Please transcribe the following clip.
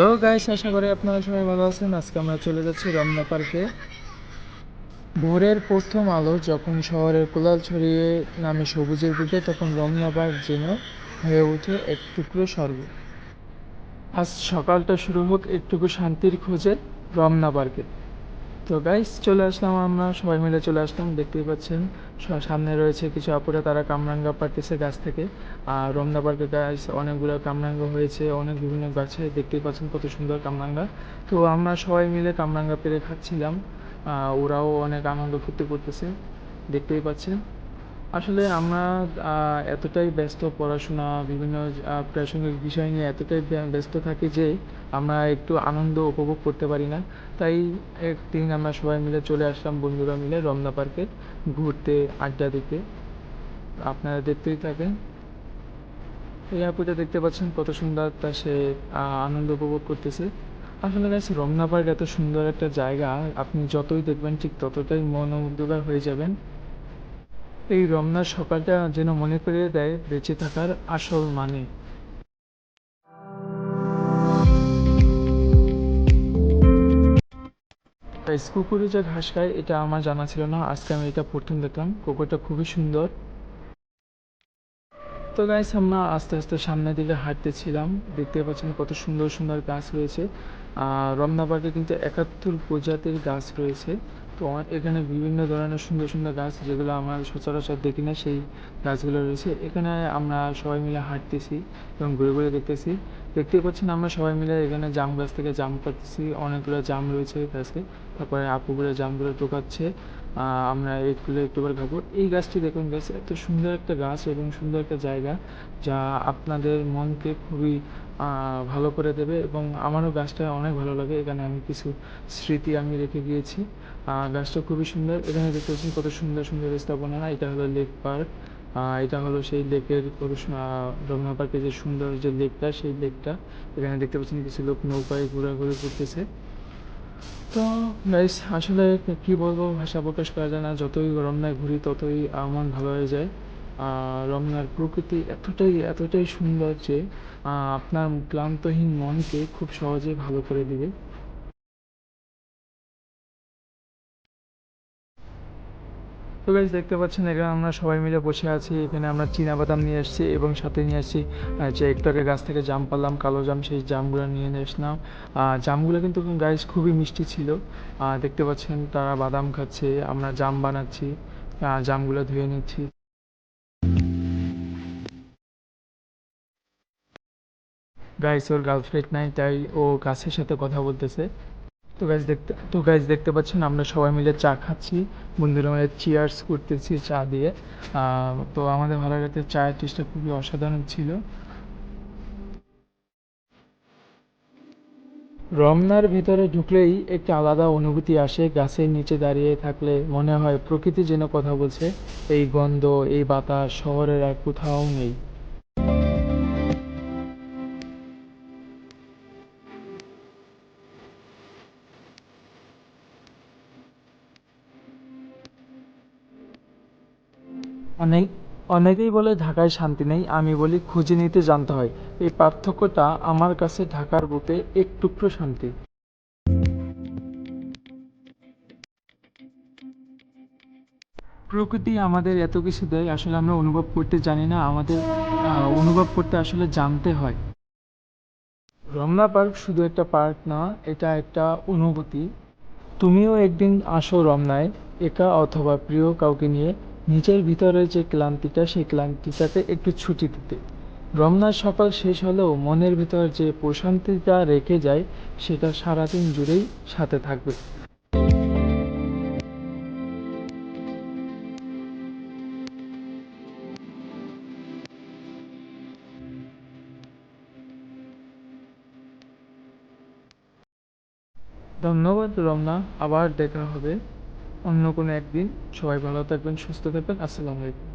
Hello guys, আশা করি আপনারা সবাই ভালো আছেন। আজকে আমরা চলে যাচ্ছি রমনা পার্কে। ভোরের প্রথম আলো যখন শহরের কোলাল ছড়িয়ে নামে সবুজের বুকে, তখন রমনা পার্ক যেন হয়ে ওঠে এক টুকরো স্বর্গ। আজ সকালটা শুরু হোক একটুকু শান্তির খোঁজে রমনা পার্কে। তো গাইস চলে আসলাম আমরা, সবাই মিলে চলে আসলাম, দেখতেই পাচ্ছেন সামনে রয়েছে কিছু আপুরা, তারা কামরাঙ্গা পারতেছে গাছ থেকে। আর রমনা পার্কে গাছ অনেকগুলো কামরাঙ্গা হয়েছে, অনেক বিভিন্ন গাছে দেখতেই পাচ্ছেন কত সুন্দর কামরাঙ্গা। তো আমরা সবাই মিলে কামরাঙ্গা পেরে খাচ্ছিলাম। ওরাও অনেক আনন্দ ফুর্তি করতেছে, দেখতেই পাচ্ছেন। আসলে আমরা এতটাই ব্যস্ত পড়াশোনা, বিভিন্ন প্রাসঙ্গিক বিষয় নিয়ে এতটাই ব্যস্ত থাকি যে আমরা একটু আনন্দ উপভোগ করতে পারি না। তাই একদিন আমরা সবাই মিলে চলে আসলাম, বন্ধুরা মিলে রমনা পার্কে ঘুরতে, আড্ডা দিতে। আপনারা দেখতেই থাকেন। এই আপুটা দেখতে পাচ্ছেন কত সুন্দর তা সে আনন্দ উপভোগ করতেছে। আসলে গাছ রমনা পার্ক এত সুন্দর একটা জায়গা, আপনি যতই দেখবেন, ঠিক ততটাই মনোমুগ্ধকর হয়ে যাবেন। এই রমনার সকালটা যেন মনে করিয়ে দেয় বেঁচে থাকার আসল মানে। গাইস, কুকুরে যে ঘাস খায় এটা আমার জানা ছিল না। আজকে আমি এটা প্রথম দেখলাম। কুকুরটা খুবই সুন্দর। তো গাইস আমরা আস্তে আস্তে সামনের দিকে হাঁটতেছিলাম। দেখতে পাচ্ছেন কত সুন্দর সুন্দর গাছ রয়েছে। আর রমনা পার্কে কিন্তু একাত্তর প্রজাতির গাছ রয়েছে। তো আমার এখানে বিভিন্ন ধরনের সুন্দর সুন্দর গাছ যেগুলো আমরা সচরাচর দেখি না, সেই গাছগুলো রয়েছে। এখানে আমরা সবাই মিলে হাঁটতেছি এবং ঘুরে ঘুরে দেখতেছি। দেখতে পাচ্ছেন আমরা সবাই মিলে এখানে জাম গাছ থেকে জাম পাড়তেছি অনেকগুলো জাম রয়েছে গাছে। তারপরে আপুগুলো জামগুলো টোকাচ্ছে। আমরা এইগুলো একটু করে খাব এই গাছটি দেখুন গাছ এত সুন্দর একটা গাছ এবং সুন্দর একটা জায়গা যা আপনাদের মনকে খুবই ভালো করে দেবে এবং আমারও গাছটা অনেক ভালো লাগে। এখানে আমি কিছু স্মৃতি আমি রেখে গিয়েছি। গাছটা খুবই সুন্দর। এখানে দেখতে পাচ্ছি কত সুন্দর সুন্দর স্থাপনা। এটা হলো লেক পার্ক এটা হলো সেই লেকের রমনা পার্কে যে সুন্দর যে লেকটা সেই লেকটা এখানে দেখতে পাচ্ছেন কিছু লোক নৌকায় ঘোরাঘুরি করতেছে। তো গাইস আসলে কি বলব, ভাষা প্রকাশ করা যায় না। যতই রমনায় ঘুরি, ততই আমার ভালো হয়ে যায়। রমনার প্রকৃতি এতটাই এতটাই সুন্দর যে আপনার ক্লান্তহীন মনকে খুব সহজে ভালো করে দিবে। তো গাইস দেখতে পাচ্ছেন এখানে আমরা সবাই মিলে বসে আছি। এখানে আমরা চীনা বাদাম নিয়ে এসেছি এবং সাথে নিয়ে আসছি যে একটু আগে গাছ থেকে জাম পারলাম কালো জাম সেই জামগুলো নিয়ে আহ, জামগুলো কিন্তু গাইস খুবই মিষ্টি ছিল। দেখতে পাচ্ছেন তারা বাদাম খাচ্ছে আমরা জাম বানাচ্ছি জামগুলো ধুয়ে নিচ্ছি। গাইস ওর গার্লফ্রেন্ড নাই তাই ও গাছের সাথে কথা বলতেছে। তো গাইজ দেখতে, তো গাইজ দেখতে পাচ্ছেন আমরা সবাই মিলে চা খাচ্ছি। বন্ধুরা মিলে চিয়ার্স করতেছি চা দিয়ে। তো আমাদের ভালো লাগতে চায়ের টেস্টটা খুবই অসাধারণ ছিল। রমনার ভিতরে ঢুকলেই একটা আলাদা অনুভূতি আসে, গাছের নিচে দাঁড়িয়ে থাকলে মনে হয় প্রকৃতি যেন কথা বলছে, এই গন্ধ, এই বাতাস, শহরের আর কোথাও নেই। অনেক, অনেকেই বলে ঢাকায় শান্তি নেই, আমি বলি খুঁজে নিতে জানতে হয়। এই পার্থক্যটা আমার কাছে ঢাকার বুকে এক টুকরো শান্তি। প্রকৃতি আমাদের এত কিছু দেয়, আসলে আমরা অনুভব করতে জানি না, আমাদের অনুভব করতে আসলে জানতে হয়। রমনা পার্ক শুধু একটা পার্ক না, এটা একটা অনুভূতি। তুমিও একদিন আসো রমনায়, একা অথবা প্রিয় কাউকে নিয়ে। নিজের ভিতরে যে ক্লান্তিটা, সেই ক্লান্তিটাতে একটু ছুটি দিতে। রমনার সকাল শেষ হলেও মনের ভিতর যে প্রশান্তিটা রেখে যায়, সেটা সারাদিন জুড়েই সাথে থাকবে। ধন্যবাদ রমনা, আবার দেখা হবে। অন্য কোনো একদিন। সবাই ভালো থাকবেন সুস্থ থাকবেন। আসসালামু আলাইকুম।